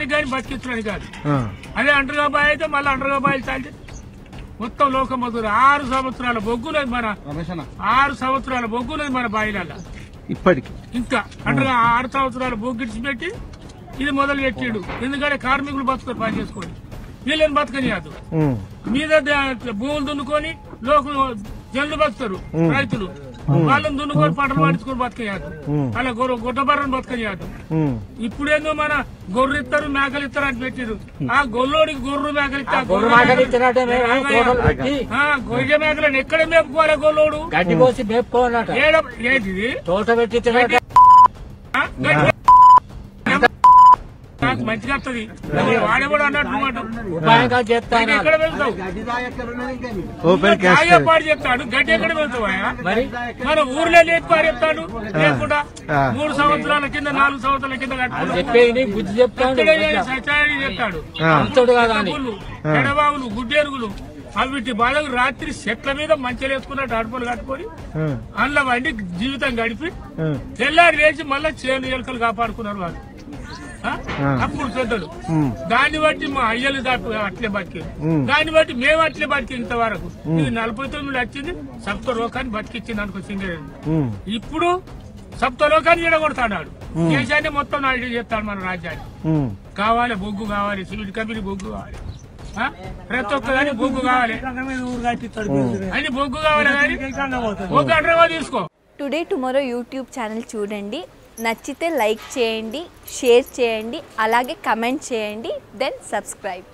అమ్మడానికి కానీ బతికించడానికి కాదు. అదే అంటర్గా బాయ్ అయితే మళ్ళీ అంటర్గా బాయ్ తాగితే మొత్తం లోకమధురు ఆరు సంవత్సరాల బొగ్గులేదు మన ఆరు సంవత్సరాల బొగ్గులేదు మన బాయిలల్ల. ఇప్పటికి. ఇంకా అంటగా ఆరు సంవత్సరాల బొగ్గిడిచి పెట్టి ఇది మొదలు పెట్టాడు. ఎందుకంటే కార్మికులు బతుకుని పని చేసుకొని. వీళ్ళని బతకనియాదు ఉమ్, మీద భూములు దున్నుకొని లోకలు జల్లు బతుకుతారు రైతులు. వాళ్ళని దున్నుకొని పంటలు పండించుకొని బతకనియాదు ఉమ్, అలా గొర్రె గుడ్డబర్రను బతకనియాదు ఉమ్. ఇప్పుడేందో మన గొర్రె ఇస్తారు మేకలు ఇస్తారు అని పెట్టారు ఆ గొల్లోడికి గొర్రె మేకలు ఇస్తారు గొర్రె గొర్రె మేకలను ఎక్కడ మేపుకోవాలి గొల్లోడు? గడ్డి పోసి మేపుకోవాలట. ఏడ ఏంటిది తోట పెట్టి నాకు మంచిగా వస్తుంది వాడే కూడా అన్నట్టు ఎక్కడ వెళ్తావు? పాడు చెప్తాడు. గడ్డి ఎక్కడ వెళ్తావా మన ఊర్లో లేచి పారేస్తాడు లేకుండా. మూడు సంవత్సరాల కింద నాలుగు సంవత్సరాల కింద బుద్ధి చెప్తాడు. చెప్తాడు ఎడబావులు గుడ్డేరుగులు అవిటి బాధలు రాత్రి చెట్ల మీద మంచిగా వేసుకున్నట్టు అడుపులు కట్టుకొని అందులో వండి జీవితం గడిపి తెల్లారి లేచి మళ్ళీ చేను ఎలుకలు కాపాడుకున్నారు వాళ్ళు. అప్పుడు పెద్దలు దాన్ని బట్టి మా అయ్యలు దాటి అట్లే బతికారు. దాన్ని బట్టి మేము అట్లే బతికి ఇంతవరకు ఇది నలభై తొమ్మిది వచ్చింది సప్త లోకాన్ని బతికిచ్చింది అనుకో సింగరేణి. ఇప్పుడు సప్త లోకాన్ని ఎడగొడతాడు దేశాన్ని మొత్తం నాయుడు చేస్తాడు మన రాజ్యాన్ని. కావాలి బొగ్గు కావాలి సివిల్ కంపెనీ బొగ్గు కావాలి. ఆ? ప్రతి ఒక్కదాని బొగ్గు కావాలి. అని బొగ్గు కావాలి కానీ బొగ్గు అంటారా తీసుకో. టుడే టుమారో యూట్యూబ్ ఛానల్ చూడండి. నచ్చితే లైక్ చేయండి షేర్ చేయండి అలాగే కమెంట్ చేయండి దెన్ సబ్స్క్రైబ్.